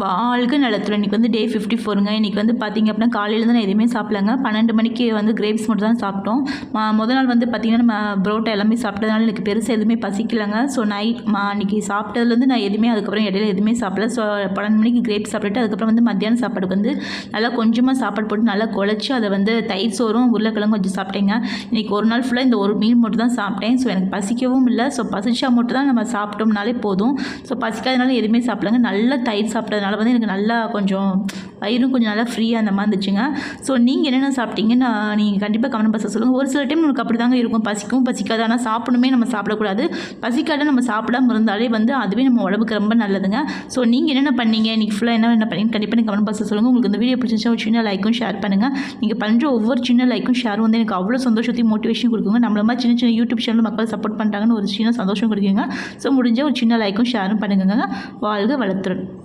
வாழ்க நலத்தில் இன்றைக்கி வந்து டே ஃபிஃப்டி ஃபோருங்க இன்றைக்கி வந்து பார்த்திங்க அப்படின்னா காலையில் நான் எதுவுமே சாப்பிடலங்க. பன்னெண்டு மணிக்கு வந்து கிரேப்ஸ் மட்டும் தான் சாப்பிட்டோம். மா முதல் நாள் வந்து பார்த்திங்கன்னா நம்ம புரோட்டா எல்லாமே சாப்பிட்டதுனால எனக்கு பெருசாக எதுவுமே பசிக்கலைங்க. ஸோ நைட் மா அன்றைக்கி சாப்பிட்டதுலேருந்து நான் எதுவுமே அதுக்கப்புறம் இடையில எதுவுமே சாப்பிடல. ஸோ பன்னெண்டு மணிக்கு கிரேப்ஸ் சாப்பிட்டுட்டு அதுக்கப்புறம் வந்து மத்தியானம் சாப்பாடுக்கு வந்து நல்லா கொஞ்சமாக சாப்பாடு போட்டு நல்லா குழச்சி அதை வந்து தயிர் சோறும் உருளைக்கிழங்கு கொஞ்சம் சாப்பிட்டேங்க. இன்றைக்கி ஒரு நாள் ஃபுல்லாக இந்த ஒரு மீல் மட்டும் தான் சாப்பிட்டேன். ஸோ எனக்கு பசிக்கவும் இல்லை. ஸோ பசிச்சா மட்டும் தான் நம்ம சாப்பிட்டோம்னாலே போதும். ஸோ பசிக்காதனால எதுவுமே சாப்பிடலங்க. நல்லா தயிர் சாப்பிட்டதுனால வந்து எனக்கு நல்லா கொஞ்சம் வயிறும் கொஞ்சம் நல்லா ஃப்ரீயாக அந்த மாதிரி இருந்துச்சுங்க. ஸோ நீங்கள் என்னென்ன சாப்பிட்டீங்கன்னு நான் நீங்கள் கண்டிப்பாக கமெண்ட் பாக்ஸில் சொல்லுங்கள் ஒரு சில டைம் நமக்கு அப்படி தாங்க இருக்கும். பசிக்கும் பசிக்காது. ஆனால் சாப்பிடணுமே நம்ம சாப்பிடக்கூடாது. பசிக்காத நம்ம சாப்பிடாம இருந்தாலே வந்து அதுவே நம்ம உடம்புக்கு ரொம்ப நல்லதுங்க. ஸோ நீங்கள் என்னென்ன பண்ணீங்க? இன்றைக்கி ஃபுல்லாக என்ன என்ன பண்ணீங்க கண்டிப்பாக நீங்கள் கமெண்ட் பாக்ஸில் சொல்லுங்கள் உங்களுக்கு இந்த வீடியோ பிடிச்சிருந்தா ஒரு சின்ன லைக்கும் ஷேர் பண்ணுங்கள் நீங்கள் பண்ணுற ஒவ்வொரு சின்ன லைக்கும் ஷேரும் வந்து எனக்கு அவ்வளோ சந்தோஷத்தையும் மோட்டிவேஷன் கொடுக்குங்க. நம்மள மாதிரி சின்ன சின்ன யூடியூப் சேனல் மக்கள் சப்போர்ட் பண்ணுறாங்கன்னு ஒரு சின்ன சந்தோஷம் கொடுக்குங்க. ஸோ முடிஞ்ச ஒரு சின்ன லைக்கும் ஷேரும் பண்ணுங்க வாழ்க வளர்த்துறேன்